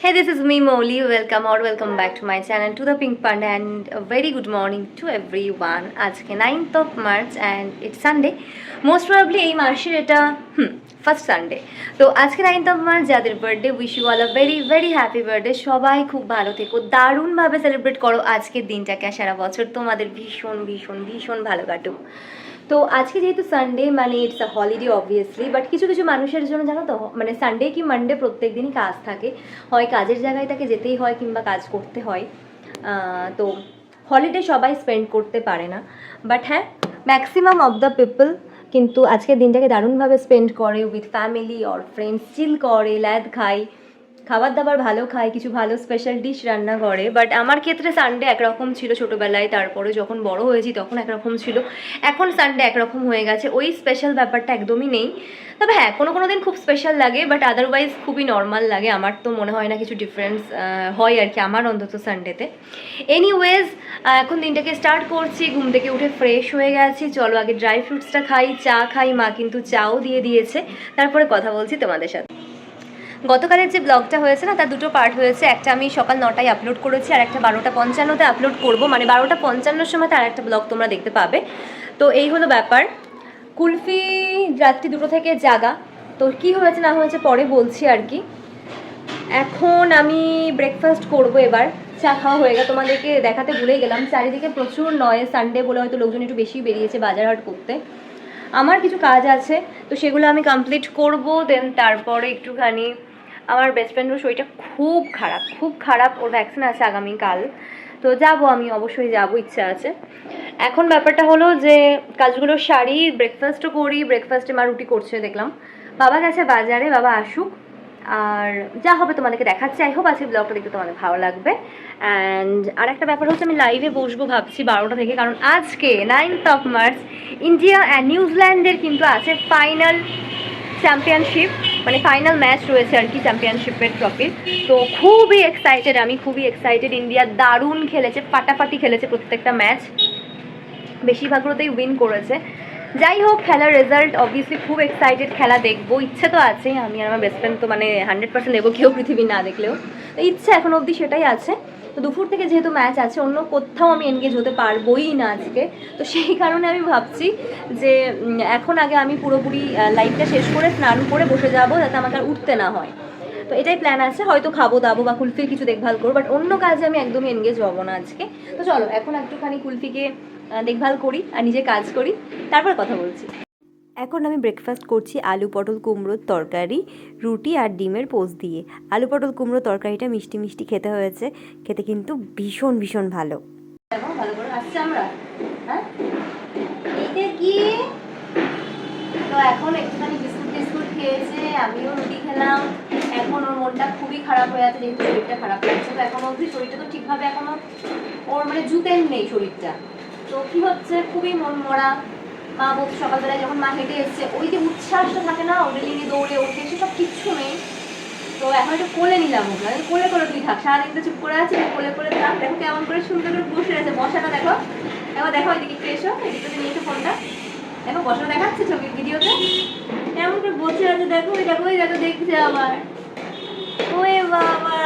Hey, this is me Molly. Welcome or welcome back to my channel to the Pink Panda and a very good morning to everyone. আজকে 9th of March and it's Sunday. Most probably এই মাসের এটা হুম first Sunday তো আজকে 9th of March যাদের birthday wish you all a very very happy birthday সবাই খুব ভালো থেকো দারুণভাবে সেলিব্রেট করো আজকের দিনটাকে সারা বছর তোমাদের ভীষণ ভীষণ ভীষণ ভালো কাটুক তো আজকে যেহেতু সানডে মানে it's a holiday obviously but কিছু কিছু মানুষের জন্য জানো তো মানে সানডে কি মানডে প্রত্যেক দিনই কাজ থাকে। হয় কাজের জায়গায় তাকে যেতেই হয় কিংবা কাজ করতে হয়। তো হলিডে সবাই স্পেন্ড করতে পারে না। বাট হ্যাঁ ম্যাক্সিমাম অফ দ্য পিপল কিন্তু আজকের দিনটাকে দারুণভাবে স্পেন্ড করে with family or friends chill করে ল্যাদ খায়। খাবার দাবার ভালো খায় কিছু ভালো স্পেশাল ডিশ রান্না করে বাট আমার ক্ষেত্রে সানডে একরকম ছিল ছোটোবেলায়, তারপরে যখন বড় হয়েছি তখন একরকম ছিল। এখন সানডে একরকম হয়ে গেছে, ওই স্পেশাল ব্যাপারটা একদমই নেই। তবে হ্যাঁ কোনো কোনো দিন খুব স্পেশাল লাগে বাট আদারওয়াইজ খুবই নর্মাল লাগে। আমার তো মনে হয় না কিছু ডিফারেন্স হয় আর কি আমার অন্তত সানডেতে এনিওয়েজ এখন দিনটাকে স্টার্ট করছি, ঘুম থেকে উঠে ফ্রেশ হয়ে গেছি। চলো আগে ড্রাই ফ্রুটসটা খাই, চা খাই, মা কিন্তু চাও দিয়ে দিয়েছে। তারপরে কথা বলছি তোমাদের সাথে। গতকালের যে ব্লগটা হয়েছে না, তার দুটো পার্ট হয়েছে। একটা আমি সকাল নটায় আপলোড করেছি, আর একটা বারোটা পঞ্চান্নতে আপলোড করব। মানে বারোটা পঞ্চান্নর সময় তার একটা ব্লগ তোমরা দেখতে পাবে। তো এই হলো ব্যাপার। কুলফি রাত্রি দুটো থেকে জাগা। তো কি হয়েছে, না হয়েছে পরে বলছি আর কি। এখন আমি ব্রেকফাস্ট করব এবার। চা খাওয়া হয়ে গেছে তোমাদেরকে দেখাতে ভুলে গেলাম। চারিদিকে প্রচুর নয় সানডে বলে হয়তো লোকজন একটু বেশি বেরিয়েছে বাজার হাট করতে। আমার কিছু কাজ আছে, তো সেগুলো আমি কমপ্লিট করব দেন তারপরে একটুখানি আমার বেস্ট ফ্রেন্ডের শরীরটা খুব খারাপ খুব খারাপ। ওর ভ্যাকসিন আছে আগামীকাল। তো যাব আমি, অবশ্যই যাব, ইচ্ছা আছে। এখন ব্যাপারটা হলো যে, কাজগুলো সারি ব্রেকফাস্টও করি ব্রেকফাস্টে মা রুটি করছে, দেখলাম। বাবা গেছে বাজারে, বাবা আসুক। আর যা হবে তোমাদেরকে দেখাচ্ছি। আই হোপ আজকে ব্লগটা দেখতে তোমাদের ভালো লাগবে। অ্যান্ড আর একটা ব্যাপার হচ্ছে, আমি লাইভে বসবো ভাবছি বারোটা থেকে। কারণ আজকে ninth of March India and নিউজিল্যান্ডের কিন্তু আছে ফাইনাল চ্যাম্পিয়নশিপ মানে ফাইনাল ম্যাচ রয়েছে আর কি চ্যাম্পিয়নশিপের ট্রফির তো খুবই এক্সাইটেড আমি খুবই এক্সাইটেড ইন্ডিয়া দারুণ খেলেছে, ফাটাফাটি খেলেছে প্রত্যেকটা ম্যাচ বেশিরভাগগুলোতেই উইন করেছে। যাই হোক, খেলার রেজাল্ট অবভিয়াসলি খুব এক্সাইটেড খেলা দেখব। ইচ্ছে তো আছেই, আমি আর আমার বেস্ট ফ্রেন্ড তো মানে হান্ড্রেড পার্সেন্ট দেখব, কেউ পৃথিবী না দেখলেও। তো ইচ্ছে এখন অবধি সেটাই আছে। তো দুপুর থেকে যেহেতু ম্যাচ আছে, অন্য কোথাও আমি এনগেজ হতে পারবোই না আজকে। তো সেই কারণে আমি ভাবছি যে এখন আগে আমি পুরোপুরি লাইফটা শেষ করে স্নান করে বসে যাব যাতে আমাকে আর উঠতে না হয়। তো এটাই প্ল্যান আছে, হয়তো খাব, দাবো বা কুলফির কিছু দেখভাল করব বাট অন্য কাজে আমি একদমই এনগেজ হব না আজকে। তো চলো, এখন একটুখানি কুলফিকে দেখভাল করি আর নিজে কাজ করি। তারপর কথা বলছি। এখন আমি ব্রেকফাস্ট করছি আলু পটল কুমড়োর তরকারি, রুটি আর ডিমের পোস্ট দিয়ে। আলু পটল কুমড়োর তরকারিটা মিষ্টি মিষ্টি খেতে হয়েছে, খেতে কিন্তু ভীষণ ভীষণ ভালো। হ্যাঁ? তো এখন একটুখানি বিস্কুট টিস্কুট খেয়েছে, আমিও রুটি খেলাম। এখন ওর মনটা খুবই খারাপ হয়ে আছে, যেহেতু শরীরটা খারাপ লাগছে। তো এখন অবধি শরীরটা তো ঠিকভাবে এখনও ওর মানে জুতেন নেই শরীরটা। তো কি হচ্ছে? খুবই মন মরা মা বলছে সকালবেলায় যখন মা হেঁটে এসছে, ওই যে উচ্ছ্বাসটা থাকে না নিয়ে দৌড়ে ওঠে সেসব কিচ্ছু নেই। তো এখন একটু কোলে নিলাম ওগুলো কোলে কোলে তুই থাক, সারাদিন চুপ করে আছি কোলে কোলে থাক। দেখো কেমন করে সুন্দর করে বসে আছে, বসাটা দেখো। দেখো দেখো এদিকে একটু এসো, এদিকে নিয়ে এসো ফোনটা। দেখো, বসাটা দেখাচ্ছে ছবি ভিডিওতে। কেমন করে বসে আছে, দেখো, ওই দেখো ওই দেখো, দেখছে আবার ওই বাবা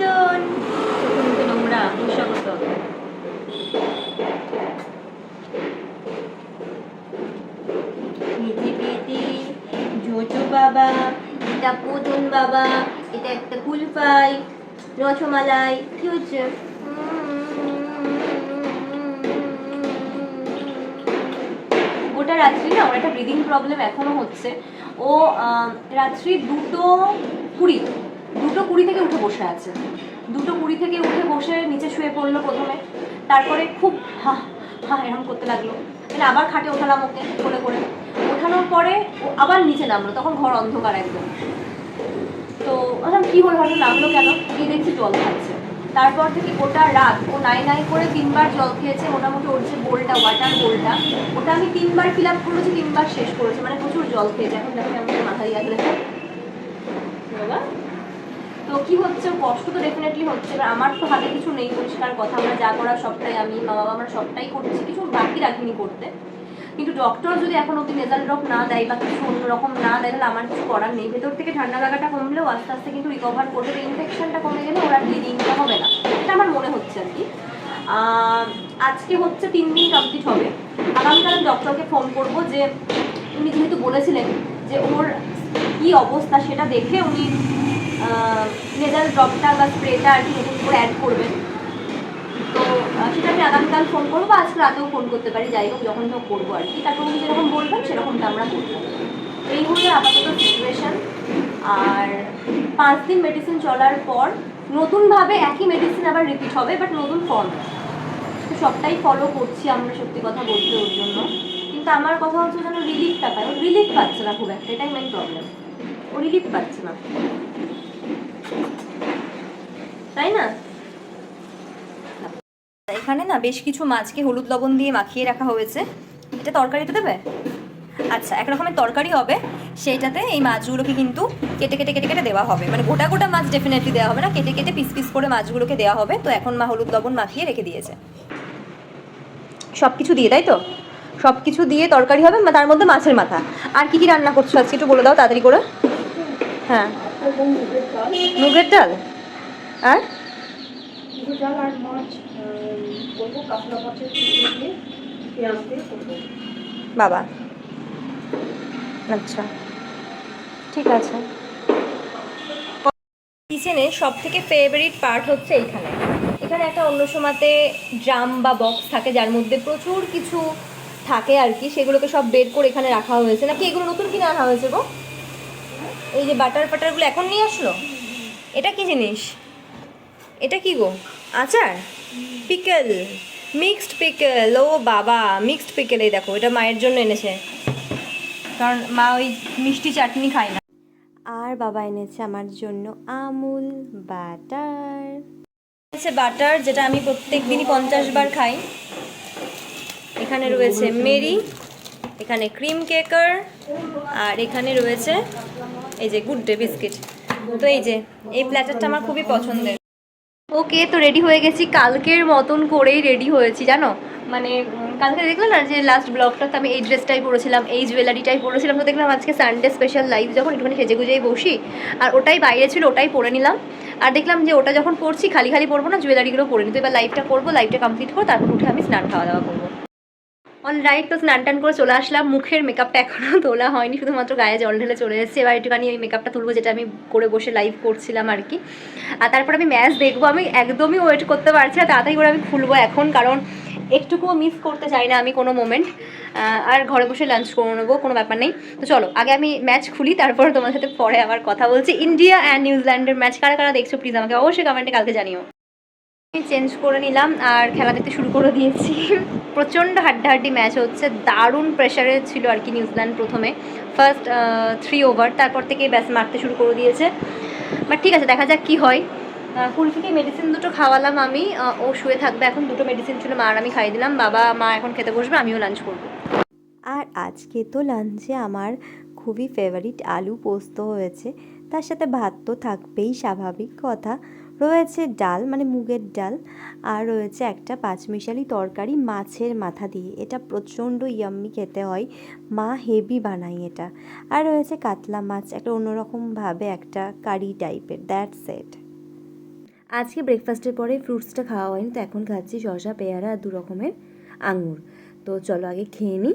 তো নোংরা পোষাগত বাবা, এটা পুতুন বাবা, এটা একটা কুলফাই, রসমালাই, কি হচ্ছে? গোটা রাত্রি না, ওর একটা ব্রিদিং প্রবলেম এখনও হচ্ছে। ও রাত্রি দুটো কুড়ি দুটো কুড়ি থেকে উঠে বসে আছে। দুটো কুড়ি থেকে উঠে বসে নিচে শুয়ে পড়ল প্রথমে। তারপরে খুব হা হা এরকম করতে লাগল। আবার খাটে ওঠালাম ওকে কোলে করে। ওঠানোর পরে আবার নিচে নামলো, তখন ঘর অন্ধকার একদম। তো বললাম কী হলো? হয়তো নামলো কেন? গিয়ে দেখছি জল খাচ্ছে। তারপর থেকে গোটা রাত ও নাই নাই করে তিনবার জল খেয়েছে, মোটামুটি ওর যে বোলটা ওয়াটার বোলটা, ওটা আমি তিনবার ফিল আপ করেছি, তিনবার শেষ করেছি। মানে প্রচুর জল খেয়েছে। এখন দেখো কেমন করে মাথা দিয়ে আছে তো কি হচ্ছে? কষ্ট তো ডেফিনেটলি হচ্ছে। এবার আমার তো হাতে কিছু নেই, পরিষ্কার কথা। আমরা যা করার সবটাই আমি মা বাবা আমরা সবটাই করছি। কিছু বাকি রাখিনি করতে। কিন্তু ডক্টর যদি এখন অব্দি নেজাল ড্রপ না দেয় বা কিছু অন্যরকম না দেয়, তাহলে আমার কিছু করার নেই। ভেতর থেকে ঠান্ডা লাগাটা কমলেও আস্তে আস্তে কিন্তু রিকভার করবে ইনফেকশনটা কমে গেলে ওরা ব্লিডিংটা হবে না। এটা আমার মনে হচ্ছে আর কি। আজকে হচ্ছে তিন দিন কমপ্লিট হবে। আগামীকাল আমি ডক্টরকে ফোন করব যে, উনি যেহেতু বলেছিলেন যে ওর কি অবস্থা সেটা দেখে উনি নেজাল ড্রপটা বা স্প্রেটা আর কি নতুন করে অ্যাড করবেন তো আহ, সেটা আমি আগামীকাল ফোন করব বা আজকে রাতেও ফোন করতে পারি, যাই হোক যখন হোক করব আর কি। তারপর উনি যেরকম বলবেন, সেরকমটা আমরা করব। এই হলো আপাতত সিচুয়েশন আর পাঁচ দিন মেডিসিন চলার পর নতুনভাবে একই মেডিসিন আবার রিপিট হবে বাট নতুন ফর্ম তো সবটাই ফলো করছি আমরা, সত্যি কথা বলতে ওর জন্য। কিন্তু আমার কথা হচ্ছে যেন রিলিফটা পায়। ও রিলিফ পাচ্ছে না খুব একটা, এটাই মেন প্রবলেম ও রিলিফ পাচ্ছে না। তাই না? এখানে না বেশ কিছু মাছকে হলুদ লবণ দিয়ে মাখিয়ে রাখা হয়েছে। এটা তরকারিতে দেবে? আচ্ছা এক রকমের তরকারি হবে। সেইটাতে এই মাছগুলোকে কিন্তু কেটে কেটে কেটে কেটে দেওয়া হবে। মানে গোটা গোটা মাছ ডেফিনেটলি দেওয়া হবে না কেটে কেটে পিস পিস করে মাছগুলোকে দেওয়া হবে। তো এখন মা হলুদ লবণ মাখিয়ে রেখে দিয়েছে। সব কিছু দিয়ে তাই তো? সব কিছু দিয়ে তরকারি হবে তার মধ্যে মাছের মাথা। আর কি কি রান্না করছ আজকে? একটু বলে দাও তাড়াতাড়ি করে। হ্যাঁ। মুগের ডাল। আর? ডাল আর মাছ করব কাতলা মাছের দিয়ে পেঁয়াজ দিয়ে করব। বাবা। আচ্ছা। ঠিক আছে। কিচেনের সব থেকে ফেভারিট পার্ট হচ্ছে এইখানে এখানে একটা অন্য সময়তে ড্রাম বা বক্স থাকে যার মধ্যে প্রচুর কিছু থাকে আর কি সেগুলোকে সব বের করে এখানে রাখা হয়েছে। নাকি এগুলো নতুন কিনে আনা হয়েছে গো? এই যে বাটার ফাটারগুলো এখন নিয়ে আসলো? এটা কি জিনিস? এটা কি গো? আচার? পিকেল মিক্সড পিকেল ও বাবা মিক্সড পিকেল এই দেখো, এটা মায়ের জন্য এনেছে। কারণ মা ওই মিষ্টি চাটনি খায় না। আর বাবা এনেছে আমার জন্য আমুল বাটার। এনেছে বাটার, যেটা আমি প্রত্যেক দিনই পঞ্চাশ বার খাই। এখানে রয়েছে মেরি, এখানে ক্রিম কেকার, আর এখানে রয়েছে এই যে গুড ডে বিস্কিট। তো এই যে, এই প্ল্যাটারটা আমার খুবই পছন্দের। ওকে তো রেডি হয়ে গেছি। কালকের মতন করেই রেডি হয়েছি, জানো? মানে কালকে দেখলাম না যে লাস্ট ব্লগটাতে আমি এই ড্রেসটাই পরেছিলাম, এই জুয়েলারিটাই পরেছিলাম। তো দেখলাম আজকে সানডে স্পেশাল লাইভ যখন একটুখানি সেজে গুজেই বসি, আর ওটাই বাইরে ছিল, ওটাই পরে নিলাম। আর দেখলাম যে ওটা যখন পরছি, খালি খালি পরবো না জুয়েলারিগুলো পরে নিতে এবার লাইভটা করব লাইভটা কমপ্লিট করব তারপর উঠে আমি স্নান খাওয়া দাওয়া করব। অল রাইট তো স্নান টান করে চলে আসলাম। মুখের মেকআপটা এখনও তোলা হয়নি, শুধুমাত্র গায়ে জল ঢেলে চলে এসেছি। এবার একটুখানি ওই মেকআপটা তুলবো, যেটা আমি করে বসে লাইভ করছিলাম আর কি। আর তারপর আমি ম্যাচ দেখব, আমি একদমই ওয়েট করতে পারছি না, তাড়াতাড়ি করে আমি খুলবো এখন, কারণ একটুকুও মিস করতে চাই না আমি কোনো মোমেন্ট আর ঘরে বসে লাঞ্চ করে নেব, কোনো ব্যাপার নেই। তো চলো, আগে আমি ম্যাচ খুলি, তারপর তোমার সাথে পরে আবার কথা বলছি। ইন্ডিয়া অ্যান্ড নিউজিল্যান্ডের ম্যাচ কারা কারা দেখছ প্লিজ আমাকে অবশ্যই কমেন্টে কালকে জানিও। চেঞ্জ করে নিলাম আর খেলা দেখতে শুরু করে দিয়েছি। প্রচণ্ড হাড্ডাহাড্ডি ম্যাচ হচ্ছে, দারুণ প্রেশারে ছিল আর কি নিউজিল্যান্ড প্রথমে। ফার্স্ট থ্রি ওভার তারপর থেকে ব্যাস মারতে শুরু করে দিয়েছে। বাট ঠিক আছে, দেখা যাক কী হয়। কুলফিকে মেডিসিন দুটো খাওয়ালাম আমি ও শুয়ে থাকবে এখন, দুটো মেডিসিন ছিল মা আর আমি খাইয়ে দিলাম, বাবা, মা এখন খেতে বসবে, আমিও লাঞ্চ করব। আর আজকে তো লাঞ্চে আমার খুবই ফেভারিট আলু পোস্ত হয়েছে। তার সাথে ভাত তো থাকবেই, স্বাভাবিক কথা। রয়েছে ডাল মানে মুগের ডাল, আর রয়েছে একটা পাঁচমিশালি তরকারি মাছের মাথা দিয়ে। এটা প্রচণ্ড ইয়াম্মি খেতে হয়, মা হেভি বানায় এটা। আর রয়েছে কাতলা মাছ, একটা অন্যরকমভাবে একটা কারি টাইপের দ্যাটস সেট আজকে ব্রেকফাস্টের পরে ফ্রুটসটা খাওয়া হয়নি, তো এখন খাচ্ছি শসা, পেয়ারা আর দু রকমের আঙুর। তো চলো আগে খেয়ে নিই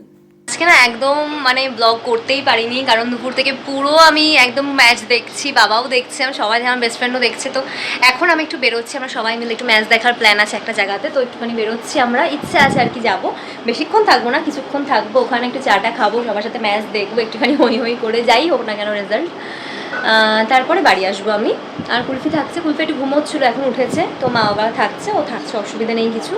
আজকে না একদম মানে ব্লগ করতেই পারিনি, কারণ দুপুর থেকে পুরো আমি একদম ম্যাচ দেখছি, বাবাও দেখছে, আমি সবাই আমার বেস্ট ফ্রেন্ডও দেখছে, তো এখন আমি একটু বেরোচ্ছি, আমরা সবাই মিলে একটু ম্যাচ দেখার প্ল্যান আছে একটা জায়গাতে, তো একটুখানি বেরোচ্ছি আমরা, ইচ্ছে আছে আর কি যাব। বেশিক্ষণ থাকব না, কিছুক্ষণ থাকব, ওখানে একটু চাটা খাব, সবার সাথে ম্যাচ দেখব, একটুখানি হই হই করে যাই হোক না কেন রেজাল্ট তারপরে বাড়ি আসব আমি। আর কুলফি থাকছে, কুলফি একটু ঘুমোচ্ছিল, এখন উঠেছে, তো মা বাবা থাকছে, ও থাকছে, অসুবিধা নেই কিছু।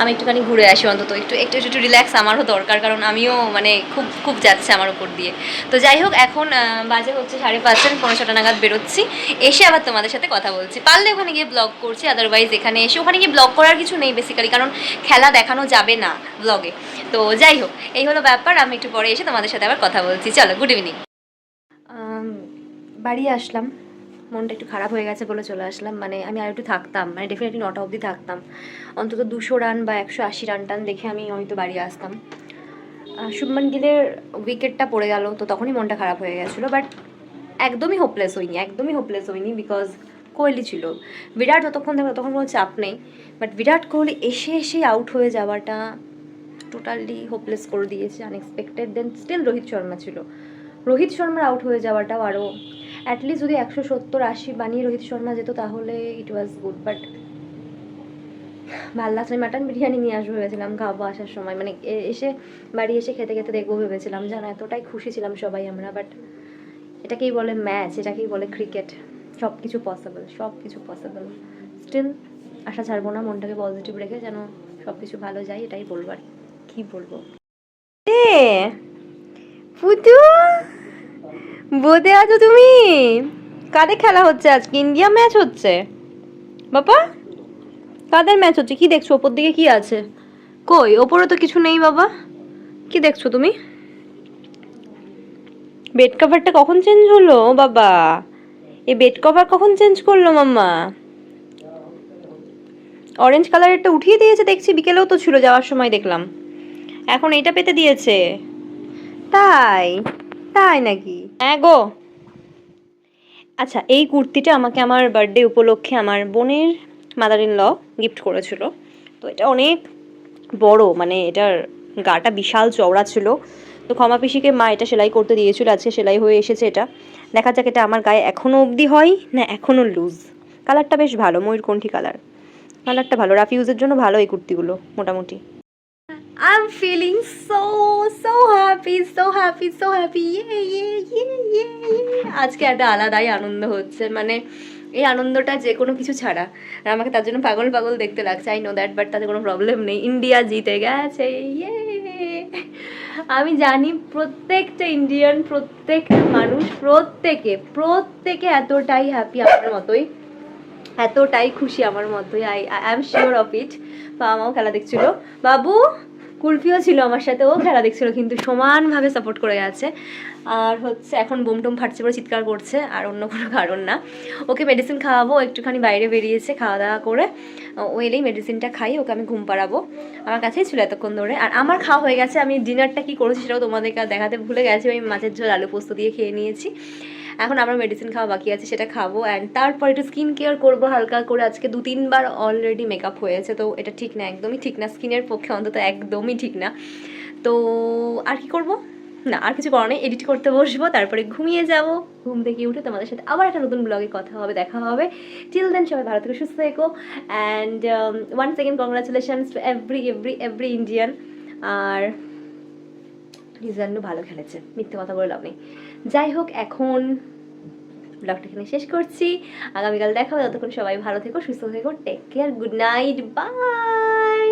আমি একটুখানি ঘুরে আসি অন্তত। একটু একটু একটু রিল্যাক্স আমারও দরকার, কারণ আমিও মানে খুব খুব যাচ্ছে আমার উপর দিয়ে। তো যাই হোক, এখন বাজে হচ্ছে সাড়ে আমি পনেরো ছটা নাগাদ বেরোচ্ছি। এসে আবার তোমাদের সাথে কথা বলছি। পারলে ওখানে গিয়ে ব্লগ করছি আদারওয়াইজ এখানে এসে ওখানে গিয়ে ব্লগ করার কিছু নেই বেসিক্যালি কারণ খেলা দেখানো যাবে না ব্লগে তো যাই হোক, এই হলো ব্যাপার, আমি একটু পরে এসে তোমাদের সাথে আবার কথা বলছি। চলো গুড ইভিনিং বাড়ি আসলাম। মনটা একটু খারাপ হয়ে গেছে বলে চলে আসলাম। মানে আমি আর একটু থাকতাম মানে ডেফিনেটলি নটা অবধি থাকতাম। অন্তত দুশো রান বা একশো আশি রান টান দেখে আমি হয়তো বাড়ি আসতাম। শুভমান গিলের উইকেটটা পড়ে গেল, তো তখনই মনটা খারাপ হয়ে গেছিল। বাট একদমই হোপলেস হইনি, একদমই হোপলেস হইনি বিকজ কোহলি ছিল। বিরাট যতক্ষণ থাকবে ততক্ষণ কোনো চাপ নেই। বাট বিরাট কোহলি এসে এসে আউট হয়ে যাওয়াটা টোটালি হোপলেস করে দিয়েছে unexpected then still Rohit Sharma ছিল। রোহিত শর্মার আউট হয়ে যাওয়াটাও আরও অ্যাটলিস্ট যদি একশো সত্তর আশি বানিয়ে রোহিত শর্মা যেত, তাহলে ইট ওয়াজ গুড বাট ভালো লাগছে মাটন বিরিয়ানি নিয়ে আসব ভেবেছিলাম, খাব আসার সময়। মানে এসে বাড়ি এসে খেতে খেতে দেখব ভেবেছিলাম জানো এতটাই খুশি ছিলাম সবাই আমরা বাট এটাকেই বলে ম্যাচ এটাকেই বলে ক্রিকেট সব কিছু পসিবল সব কিছু পসিবল স্টিল আশা ছাড়বো না, মনটাকে পজিটিভ রেখে যেন সব কিছু ভালো যায়, এটাই বলব আর কি বলব? পুতু! বোধে আছো তুমি? কাদের খেলা হচ্ছে আজকে? ইন্ডিয়া ম্যাচ হচ্ছে। বাবা, কাদের ম্যাচ হচ্ছে? কি দেখছ? ওপর দিকে কি আছে? কই? ওপরে তো কিছু নেই বাবা। কি দেখছ তুমি? বেড কভারটা কখন চেঞ্জ হলো? বাবা, এই বেড কভার কখন চেঞ্জ করল মাম্মা? অরেঞ্জ কালারেরটা উঠিয়ে দিয়েছে, দেখছি। বিকেলেও তো ছিল, যাওয়ার সময় দেখলাম। এখন এইটা পেতে দিয়েছে। তাই তাই নাকি? হ্যাঁ গো। আচ্ছা এই কুর্তিটা আমাকে আমার বার্থডে উপলক্ষে আমার বোনের মাদার ইন ল গিফট করেছিল। তো এটা অনেক বড় মানে এটার গাটা বিশাল চওড়া ছিল। তো ক্ষমা পিসিকে মা এটা সেলাই করতে দিয়েছিল, আজকে সেলাই হয়ে এসেছে এটা। দেখা যাক এটা আমার গায়ে এখনও অবধি হয় না এখনও লুজ কালারটা বেশ ভালো, ময়ূরকণ্ঠী কালার কালারটা ভালো রাফ ইউজের জন্য ভালো এই কুর্তিগুলো, মোটামুটি। I am feeling so so happy so happy so happy আজকে একটা আলাদাই আনন্দ হচ্ছে। মানে এই আনন্দটা যে কোনো কিছু ছাড়া। আর আমাকে তার জন্য পাগল পাগল দেখতে লাগছে আই নো দ্যাট বাট তাতে কোনো প্রবলেম নেই। ইন্ডিয়া জিতে গেছে ইয়ে আমি জানি প্রত্যেকটা ইন্ডিয়ান প্রত্যেকটা মানুষ, প্রত্যেকে প্রত্যেকে এতটাই হ্যাপি আমার মতোই। এতটাই খুশি আমার মতোই। I I am sure of it বাবা মাও খেলা দেখছিল। বাবু কুলফিও ছিল আমার সাথে, ও খেলা দেখছিল, কিন্তু সমানভাবে সাপোর্ট করে গেছে। আর হচ্ছে এখন বোম টোম ফাটছে পরে চিৎকার করছে, আর অন্য কোনো কারণ না। ওকে মেডিসিন খাওয়াবো একটুখানি বাইরে বেরিয়েছে খাওয়া দাওয়া করে। ও এলেই মেডিসিনটা খাই, ওকে আমি ঘুম পাড়াবো। আমার কাছেই ছিল এতক্ষণ ধরে। আর আমার খাওয়া হয়ে গেছে, আমি ডিনারটা কি করেছি সেটাও তোমাদেরকে দেখাতে ভুলে গেছি আমি মাছের ঝোল, আলু পোস্ত দিয়ে খেয়ে নিয়েছি। এখন আমার মেডিসিন খাওয়া বাকি আছে, সেটা খাব। অ্যান্ড তারপর একটু স্কিন কেয়ার করব হালকা করে। আজকে দু, তিনবার অলরেডি মেকআপ হয়েছে, তো এটা ঠিক না, একদমই ঠিক না। স্কিনের পক্ষে অন্তত একদমই ঠিক না। তো আর কি করব? না, আর কিছু করার নেই। এডিট করতে বসবো, তারপরে ঘুমিয়ে যাব। ঘুম থেকে উঠে তোমাদের সাথে আবার একটা নতুন ব্লগে কথা হবে, দেখা হবে। টিল দেন সবাই ভালো থেকে, সুস্থ থেকো। And one second congratulations to every every every Indian আর নিউজিল্যান্ডও ভালো খেলেছে, মিথ্যে কথা বলে লাভ নেই। যাই হোক এখন ব্লগটা এখানে শেষ করছি। আগামীকাল দেখা হবে। ততক্ষণ সবাই ভালো থেকো, সুস্থ থেকো take care good night bye